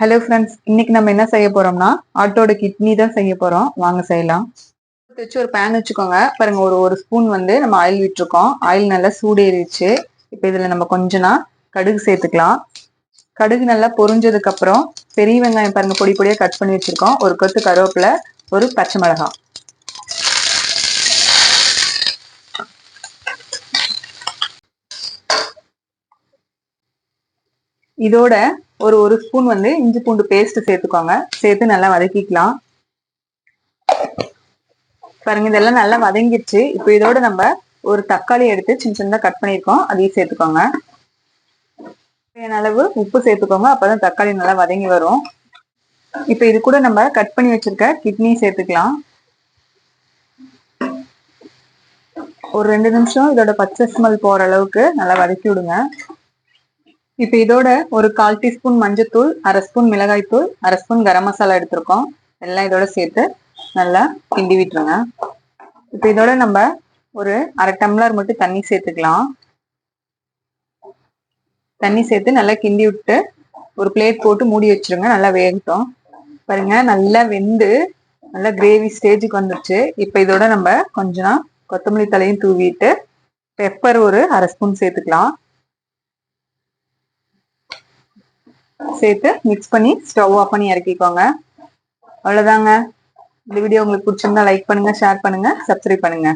Hello friends இன்னைக்கு நம்ம என்ன செய்ய போறோம்னா ஆட்டோட கிட்னி தான் செய்ய போறோம். வாங்க செய்யலாம். வச்சு ஒரு பேன் வச்சுக்கோங்க. பாருங்க ஒரு ஒரு ஸ்பூன் வந்து நம்ம ஆயில் விட்டுருக்கோம். ஆயில் நல்லா சூடேறிச்சு இப்போ இதில் நம்ம கொஞ்சம்னா கடுகு சேர்த்துக்கலாம். கடுகு நல்லா பொரிஞ்சதுக்கு அப்புறம் பெரிய வெங்காயம் பாருங்க பொடி பொடியாக கட் பண்ணி வச்சிருக்கோம். ஒரு கொத்து கருவேப்பிலை ஒரு பச்சை மிளகாய். இதோட ஒரு ஒரு ஸ்பூன் வந்து இஞ்சி பூண்டு பேஸ்ட் சேர்த்துக்கோங்க. சேர்த்து நல்லா வதக்கிக்கலாம். பாருங்க இதெல்லாம் நல்லா வதங்கிடுச்சு. இப்போ இதோட நம்ம ஒரு தக்காளி எடுத்து சின்ன சின்னதாக கட் பண்ணியிருக்கோம். அதையும் சேர்த்துக்கோங்க. அளவு உப்பு சேர்த்துக்கோங்க. அப்பதான் தக்காளி நல்லா வதங்கி வரும். இப்போ இது கூட நம்ம கட் பண்ணி வச்சிருக்க கிட்னி சேர்த்துக்கலாம். ஒரு ரெண்டு நிமிஷம் இதோட பச்சை ஸ்மெல் போற அளவுக்கு நல்லா வதக்கி விடுங்க. இப்போ இதோட ஒரு கால் டீஸ்பூன் மஞ்சத்தூள் அரை ஸ்பூன் மிளகாய்த்தூள் அரை ஸ்பூன் கரம் மசாலா எடுத்திருக்கோம். எல்லாம் இதோட சேர்த்து நல்லா கிண்டி விட்டுருங்க. இப்போ இதோட நம்ம ஒரு அரை டம்ளர் மட்டும் தண்ணி சேர்த்துக்கலாம். தண்ணி சேர்த்து நல்லா கிண்டி விட்டு ஒரு பிளேட் போட்டு மூடி வச்சிருங்க. நல்லா வேகட்டும். பாருங்க நல்லா வெந்து நல்லா கிரேவி ஸ்டேஜுக்கு வந்துருச்சு. இப்போ இதோட நம்ம கொஞ்சம் கொத்தமல்லி தலையும் தூவிட்டு பெப்பர் ஒரு அரை ஸ்பூன் சேர்த்துக்கலாம். சேர்த்து மிக்ஸ் பண்ணி ஸ்டவ் ஆஃப் பண்ணி இறக்கிக்கோங்க. அவ்வளோதாங்க இந்த வீடியோ உங்களுக்கு பிடிச்சிருந்தா லைக் பண்ணுங்க ஷேர் பண்ணுங்க சப்ஸ்கிரைப் பண்ணுங்க.